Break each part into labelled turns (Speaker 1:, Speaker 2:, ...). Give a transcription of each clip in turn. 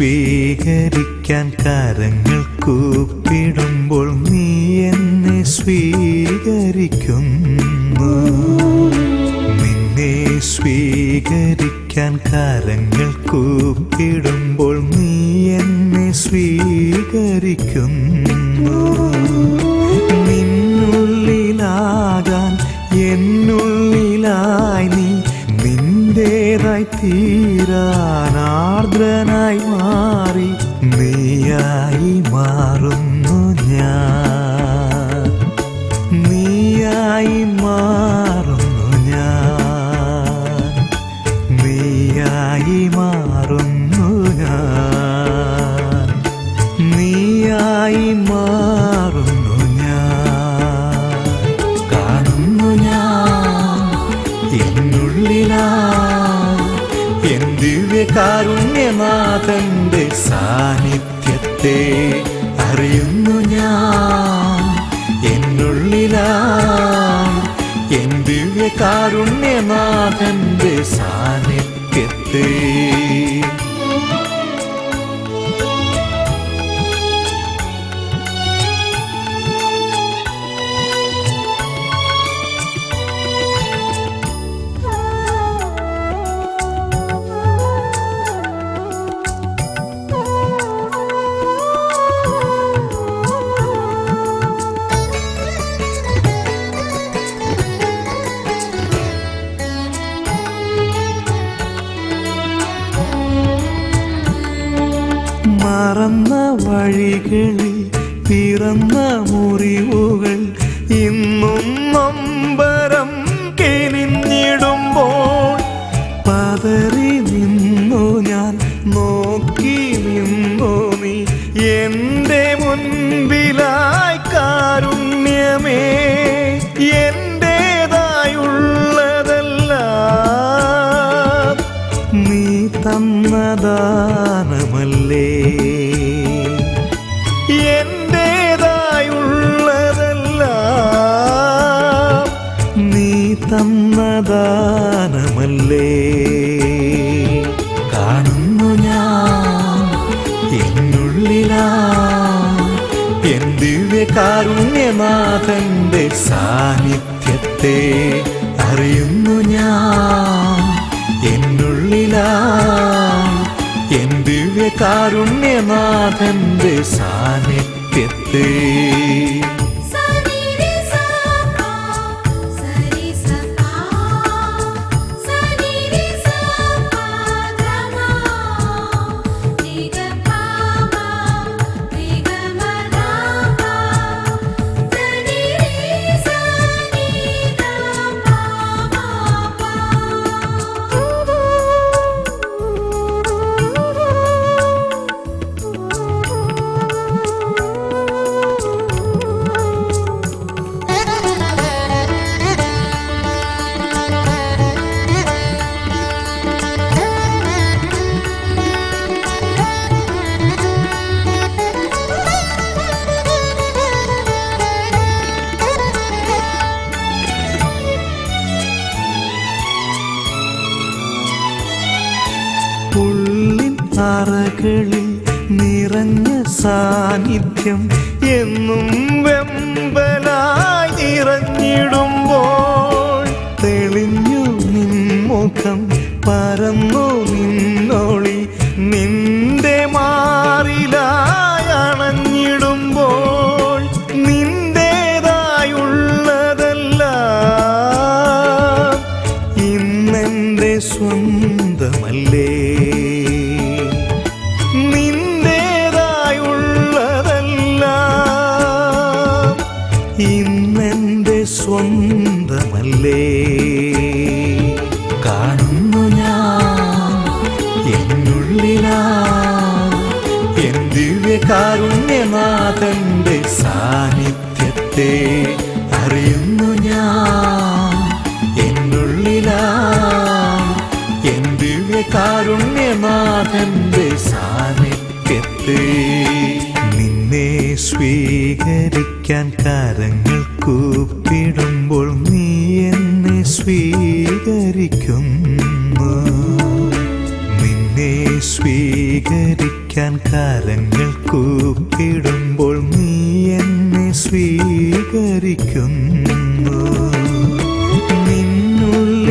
Speaker 1: സ്വീകരിക്കാൻ കരങ്ങൾ കൂപ്പിടുമ്പോൾ നീ എന്നെ സ്വീകരിക്കുന്നു. നിന്നെ സ്വീകരിക്കാൻ കരങ്ങൾ കൂപ്പിടുമ്പോൾ നീ എന്നെ സ്വീകരിക്കുന്നു. നിന്നുള്ളിലാകാൻ എന്നുള്ളിലായി നീ നിന്റേതായി തീരാൻ മാറുന്നു ഞാൻ. നീയായി മാറുന്നു ഞാൻ. കാണുന്നു ഞാൻ എന്നുള്ളിലാ എൻ സാന്നിധ്യത്തെ അറിയുന്നു ഞാൻ. എന്നുള്ളിലായി. എൻ ദിവ്യകാരുണ്യനാഥന്റെ സാന്നിധ്യത്തെ വഴികളിൽ പിറന്ന മുറിവുകൾ ഇന്നും നമ്പരം കെനിഞ്ഞിടുമ്പോൾ പതറി എൻ ദിവ്യകാരുണ്യനാഥന്റെ സാന്നിധ്യത്തെ അറിയുന്നു ഞാൻ. എന്നുള്ളിലാ എൻ ദിവ്യകാരുണ്യനാഥന്റെ സാന്നിധ്യത്തെ അറകളിൽ നിറഞ്ഞ സാന്നിധ്യം എന്നും വെമ്പലായി നിറഞ്ഞിടുമ്പോൾ തെളിഞ്ഞു നിൻ മുഖം പരന്നു നിന്നോളി നിന്റെ സ്വന്തമല്ലേ കാണുന്നു ഞാൻ എന്നുള്ളിലാ. എൻ ദിവ്യകാരുണ്യനാഥന്റെ സാന്നിധ്യത്തെ അറിയുന്നു ഞാൻ എന്നുള്ളിലാ. എൻ ദിവ്യകാരുണ്യനാഥന്റെ സാന്നിധ്യത്തെ നിന്നെ സ്വീകരിക്കാൻ കരങ്ങൾ കൂപ്പിടുമ്പോൾ നീ എന്നെ സ്വീകരിക്കുന്നു. നിന്നെ സ്വീകരിക്കാൻ കരങ്ങൾ കൂപ്പിടുമ്പോൾ നീ എന്നെ സ്വീകരിക്കുന്നു. നിന്നുള്ളിലാകാൻ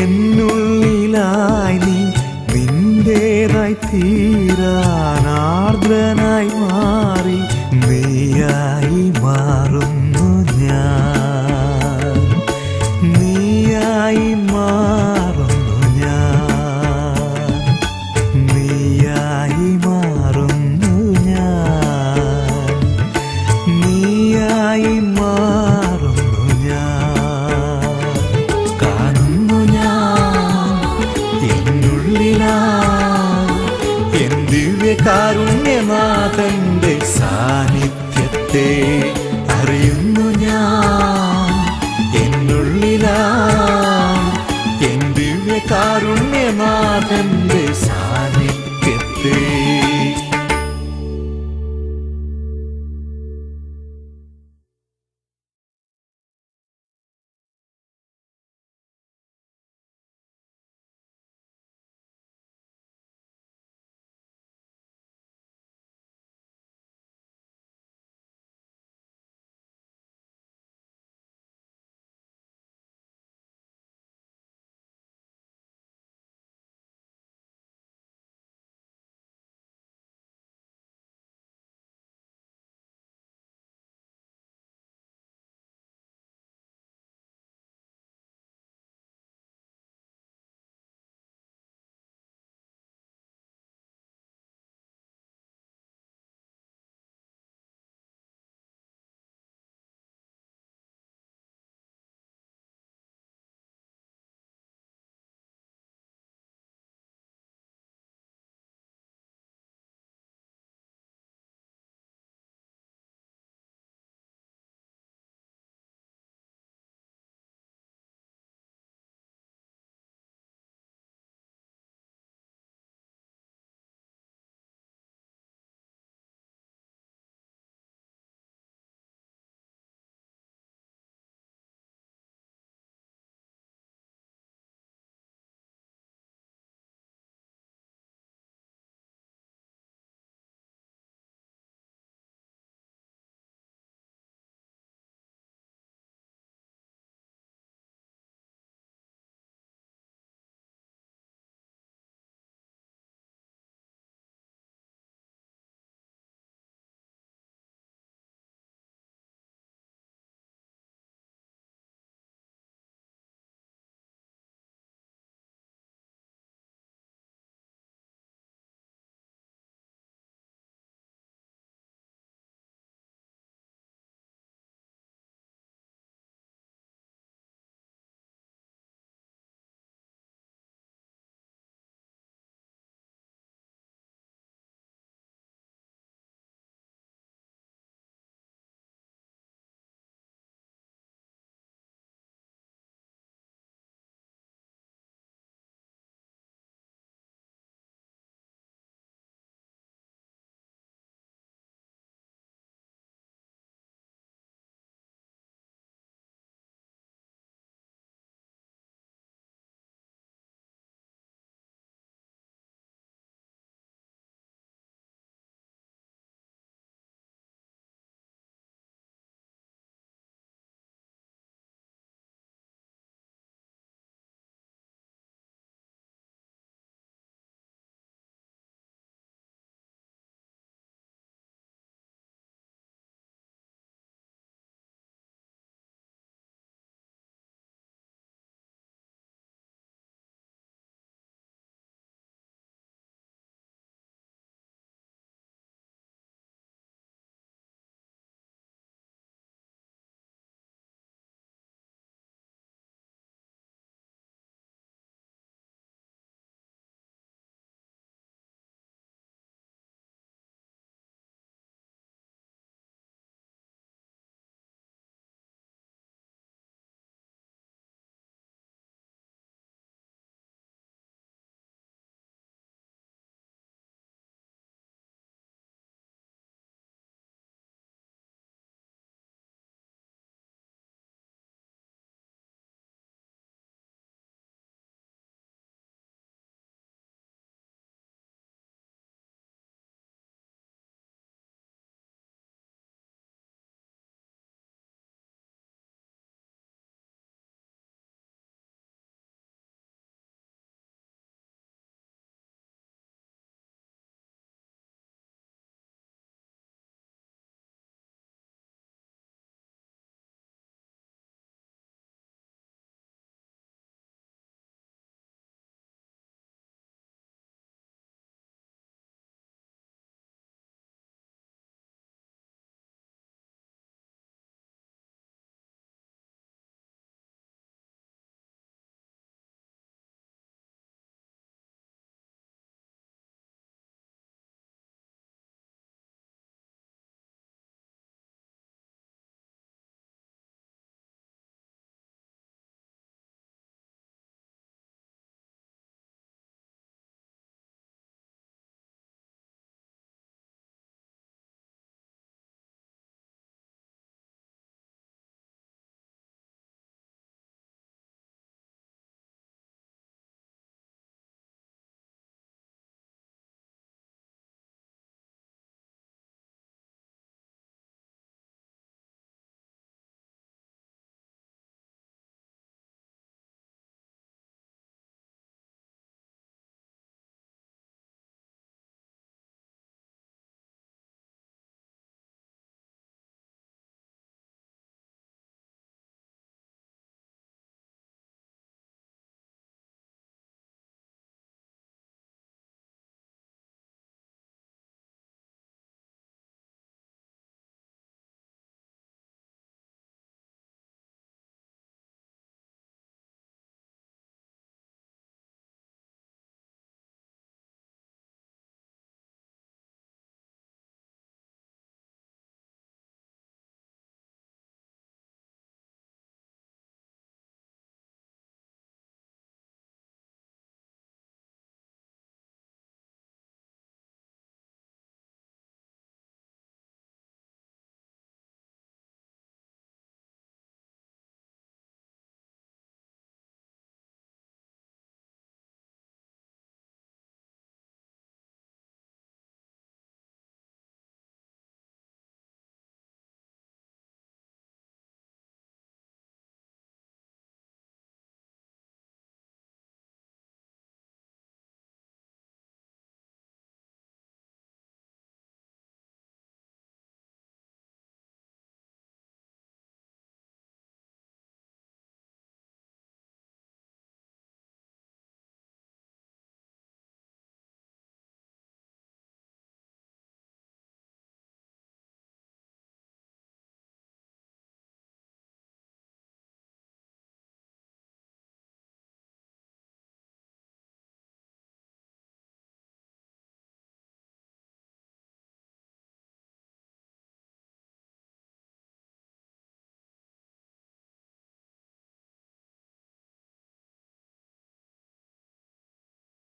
Speaker 1: എന്നുള്ളിലായി നിന്റേതായി തീരാൻ എൻ ദിവ്യകാരുണ്യനാഥന്റെ സാന്നിധ്യത്തെ